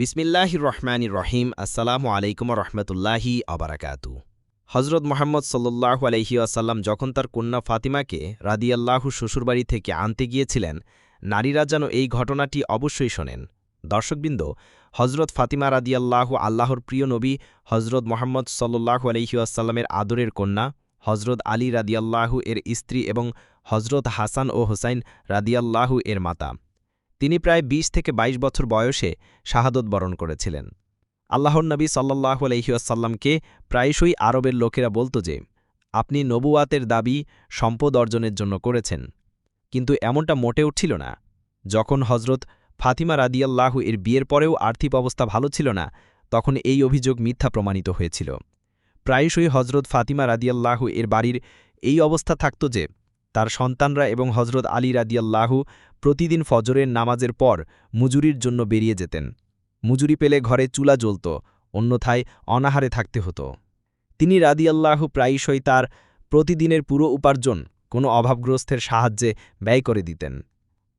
বিসমিল্লাহ রহমান রহিম। আসসালামু আলাইকুম রহমতুল্লাহি আবারাকাতু হজরত মোহাম্মদ সাল্লাহ আলহি আসাল্লাম যখন তার কন্যা ফাতিমাকে রাদিয়াল্লাহু শ্বশুরবাড়ি থেকে আনতে গিয়েছিলেন, নারীরা যেন এই ঘটনাটি অবশ্যই শোনেন। দর্শকবৃন্দ হজরত ফাতিমা রাদিয়াল্লাহু আল্লাহর প্রিয় নবী হজরত মোহাম্মদ সাল্লাহ আলহি আসাল্লামের আদরের কন্যা হজরত আলী রাদিয়াল্লাহু এর স্ত্রী এবং হজরত হাসান ও হোসাইন রাদিয়াল্লাহু এর মাতা। তিনি প্রায় ২০ থেকে ২২ বছর বয়সে শাহাদত বরণ করেছিলেন। আল্লাহর নবী সাল্লাহ আলহিউসাল্লামকে প্রায়শই আরবের লোকেরা বলত যে, আপনি নবুয়াতের দাবি সম্পদ অর্জনের জন্য করেছেন, কিন্তু এমনটা মোটেও ছিল না। যখন হজরত ফাতিমা রাদিয়াল্লাহু এর বিয়ের পরেও আর্থিক অবস্থা ভালো ছিল না, তখন এই অভিযোগ মিথ্যা প্রমাণিত হয়েছিল। প্রায়শই হজরত ফাতিমা রাদিয়াল্লাহু এর বাড়ির এই অবস্থা থাকত যে তার সন্তানরা এবং হজরত আলী রাদিয়াল্লাহু প্রতিদিন ফজরের নামাজের পর মুজুরির জন্য বেরিয়ে যেতেন। মুজুরি পেলে ঘরে চুলা জ্বলত, অন্যথায় অনাহারে থাকতে হতো। তিনি রাদিয়াল্লাহু প্রায়শই তার প্রতিদিনের পুরো উপার্জন কোনো অভাবগ্রস্তের সাহায্যে ব্যয় করে দিতেন।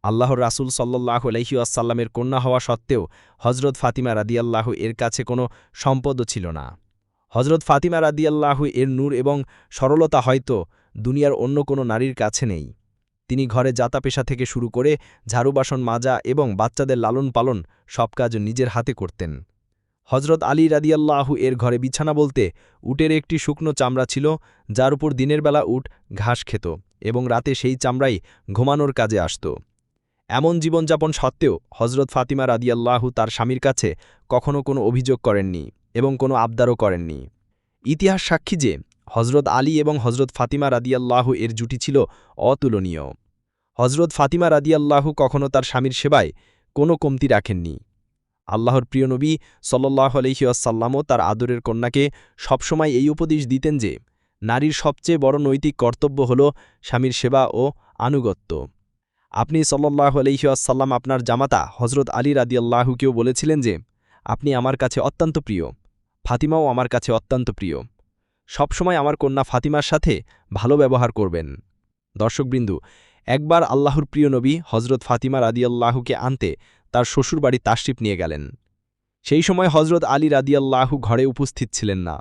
আল্লাহর রাসুল সাল্লাহ আলহিউসাল্লামের কন্যা হওয়া সত্ত্বেও হজরত ফাতিমা রাদিয়াল্লাহু এর কাছে কোনো সম্পদও ছিল না। হজরত ফাতিমা রাদিয়াল্লাহু এর নূর এবং সরলতা হয়তো দুনিয়ার অন্য কোনো নারীর কাছে নেই। তিনি ঘরে যাতা পেশা থেকে শুরু করে ঝাড়ুবাসন মাজা এবং বাচ্চাদের লালন পালন সব কাজ নিজের হাতে করতেন। হজরত আলী রাদিয়াল্লাহু এর ঘরে বিছানা বলতে উটের একটি শুকনো চামড়া ছিল, যার উপর দিনের বেলা উট ঘাস খেত এবং রাতে সেই চামড়াই ঘুমানোর কাজে আসত। এমন জীবনযাপন সত্ত্বেও হজরত ফাতিমা রাদিয়াল্লাহু তার স্বামীর কাছে কখনও কোনো অভিযোগ করেননি এবং কোনো আবদারও করেননি। ইতিহাস সাক্ষী যে হজরত আলী এবং হজরত ফাতিমা রাদিয়াল্লাহু এর জুটি ছিল অতুলনীয়। হজরত ফাতিমা রাদিয়াল্লাহু কখনও তার স্বামীর সেবায় কোনো কমতি রাখেননি। আল্লাহর প্রিয় নবী সল্লাহ আলহিউসাল্লামও তার আদরের কন্যাকে সবসময় এই উপদেশ দিতেন যে, নারীর সবচেয়ে বড় নৈতিক কর্তব্য হল স্বামীর সেবা ও আনুগত্য। আপনি সল্লাহ আলহিউসাল্লাম আপনার জামাতা হজরত আলী রাদিয়াল্লাহুকেও বলেছিলেন যে, আপনি আমার কাছে অত্যন্ত প্রিয়। ফাতিমাও আমার কাছে অত্যন্ত প্রিয়। সবসময় আমার কন্যা ফাতিমার সাথে ভালো ব্যবহার করবেন। দর্শকবৃন্দু, একবার আল্লাহর প্রিয় নবী হজরত ফাতিমা রাদিয়াল্লাহুকে আনতে তার শ্বশুরবাড়ি তাশরিফ নিয়ে গেলেন। সেই সময় হজরত আলী রাদিয়াল্লাহু ঘরে উপস্থিত ছিলেন না।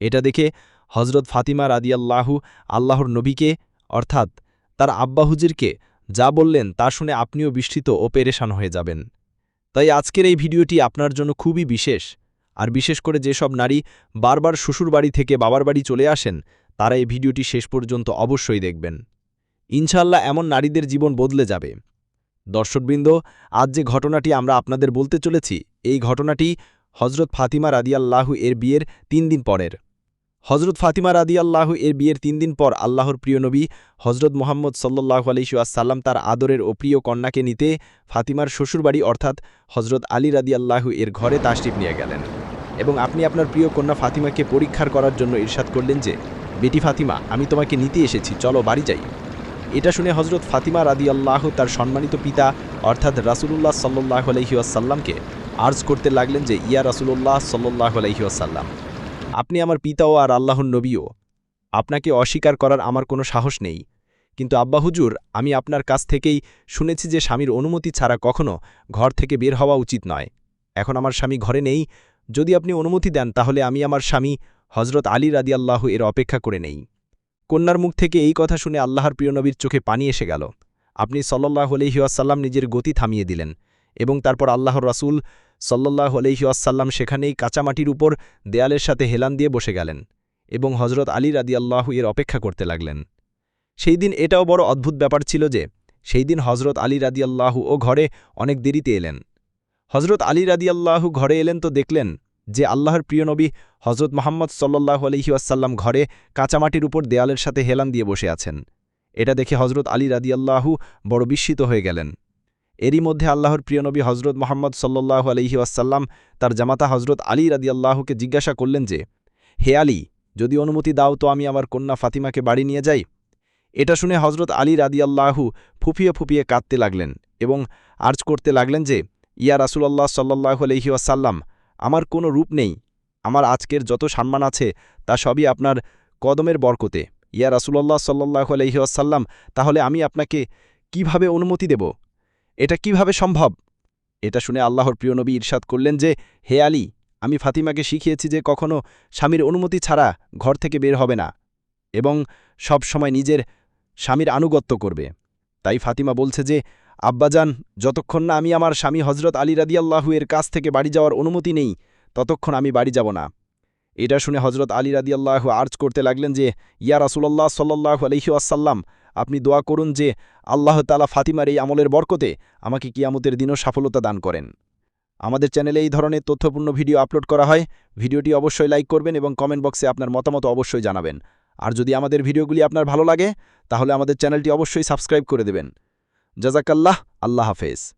এটা দেখে হজরত ফাতিমা রাদিয়াল্লাহু আল্লাহর নবীকে, অর্থাৎ তার আব্বাহুজিরকে যা বললেন তা শুনে আপনিও বিস্তৃত ও পেরেশান হয়ে যাবেন। তাই আজকের এই ভিডিওটি আপনার জন্য খুবই বিশেষ। আর বিশেষ করে যেসব নারী বারবার শ্বশুরবাড়ি থেকে বাবার বাড়ি চলে আসেন, তারা এই ভিডিওটি শেষ পর্যন্ত অবশ্যই দেখবেন। ইনশাল্লাহ এমন নারীদের জীবন বদলে যাবে। দর্শকবৃন্দ, আজ যে ঘটনাটি আমরা আপনাদের বলতে চলেছি, এই ঘটনাটি হজরত ফাতিমা রাদিয়াল্লাহু এর বিয়ের তিন দিন পরের। হজরত ফাতিমা রাদিয়াল্লাহু এর বিয়ের তিন দিন পর আল্লাহর প্রিয় নবী হজরত মোহাম্মদ সাল্লাহু আলহিউসাল্লাম তার আদরের ও প্রিয় কন্যাকে নিতে ফাতিমার শ্বশুরবাড়ি অর্থাৎ হজরত আলী রাদিয়াল্লাহু এর ঘরে তাশরিফ নিয়ে গেলেন। এবং আপনি আপনার প্রিয় কন্যা ফাতিমাকে পরীক্ষার করার জন্য ইরশাদ করলেন যে, বেটি ফাতিমা, আমি তোমাকে নিতে এসেছি, চলো বাড়ি যাই। এটা শুনে হজরত ফাতিমা রাদি আল্লাহ তার সম্মানিত পিতা, অর্থাৎ রাসুলুল্লাহ সাল্লাহ আলহিউসাল্লামকে আর্জ করতে লাগলেন যে, ইয়া রাসুলুল্লাহ সাল্লাহ আলহিউসাল্লাম আপনি আমার পিতাও আর আল্লাহর নবীও। আপনাকে অস্বীকার করার আমার কোনো সাহস নেই। কিন্তু আব্বা হুজুর, আমি আপনার কাছ থেকেই শুনেছি যে, স্বামীর অনুমতি ছাড়া কখনো ঘর থেকে বের হওয়া উচিত নয়। এখন আমার স্বামী ঘরে নেই যদি আপনি অনুমতি দেন, তাহলে আমি আমার স্বামী হজরত আলী রাদিয়াল্লাহ এর অপেক্ষা করে নেই। কন্যার মুখ থেকে এই কথা শুনে আল্লাহর প্রিয়নবীর চোখে পানি এসে গেল। আপনি সল্লাহ আলহিউসাল্লাম নিজের গতি থামিয়ে দিলেন এবং তারপর আল্লাহর রাসুল সল্লাহ আলহিউসাল্লাম সেখানেই কাঁচামাটির উপর দেয়ালের সাথে হেলান দিয়ে বসে গেলেন এবং হজরত আলী রাদিয়াল্লাহু এর অপেক্ষা করতে লাগলেন। সেই দিন এটাও বড় অদ্ভুত ব্যাপার ছিল যে, সেই দিন হজরত আলী রাদিয়াল্লাহু ও ঘরে অনেক দেরিতে এলেন। হজরত আলী রাদিয়াল্লাহু ঘরে এলেন তো দেখলেন যে আল্লাহর প্রিয় নবী হজরত মোহাম্মদ সাল্লাহ আলহিউসাল্লাম ঘরে কাঁচামাটির উপর দেয়ালের সাথে হেলান দিয়ে বসে আছেন। এটা দেখে হজরত আলী রাদিয়াল্লাহু বড় বিস্মিত হয়ে গেলেন। এরই মধ্যে আল্লাহর প্রিয় নবী হজরত মোহাম্মদ সাল্লাহ আলহিউসাল্লাম তার জামাতা হজরত আলী রাদিয়াল্লাহুকে জিজ্ঞাসা করলেন যে, হে আলী, যদি অনুমতি দাও তো আমি আমার কন্যা ফাতিমাকে বাড়ি নিয়ে যাই? এটা শুনে হজরত আলী রাদিয়াল্লাহু ফুপিয়ে ফুপিয়ে কাঁদতে লাগলেন এবং আর্জ করতে লাগলেন যে ইয়া রাসুলাল্লাহ সাল্লাহ আলহিউসাল্লাম আমার কোনো রূপ নেই, আমার আজকের যত সম্মান আছে, তা সবই আপনার কদমের বরকতে। ইয়া রাসুল্লাহ সাল্লাহ আলহিহাসাল্লাম তাহলে আমি আপনাকে কীভাবে অনুমতি দেব? এটা কীভাবে সম্ভব? এটা শুনে আল্লাহর প্রিয় নবী ইরশাদ করলেন যে, হে আলী, আমি ফাতিমাকে শিখিয়েছি যে কখনো স্বামীর অনুমতি ছাড়া ঘর থেকে বের হবে না এবং সব সময় নিজের স্বামীর আনুগত্য করবে। তাই ফাতিমা বলছে যে, আব্বাজান, যতক্ষণ না আমি আমার স্বামী হজরত আলী রাদিয়াল্লাহু এর কাছ থেকে বাড়ি যাওয়ার অনুমতি নেই, ততক্ষণ আমি বাড়ি যাব না। এটা শুনে হজরত আলী রাদিয়াল্লাহু আর্জ করতে লাগলেন যে, ইয়া রাসুল্লাহ সাল্লাহ আলহি আসাল্লাম আপনি দোয়া করুন যে, আল্লাহ তালা ফাতিমার এই আমলের বরকতে আমাকে কিয়ামতের দিনও সফলতা দান করেন। আমাদের চ্যানেলে এই ধরনের তথ্যপূর্ণ ভিডিও আপলোড করা হয়, ভিডিওটি অবশ্যই লাইক করবেন এবং কমেন্ট বক্সে আপনার মতামত অবশ্যই জানাবেন। আর যদি আমাদের ভিডিওগুলি আপনার ভালো লাগে, তাহলে আমাদের চ্যানেলটি অবশ্যই সাবস্ক্রাইব করে দেবেন। জাজাকাল্লাহ আল্লাহ হাফেজ।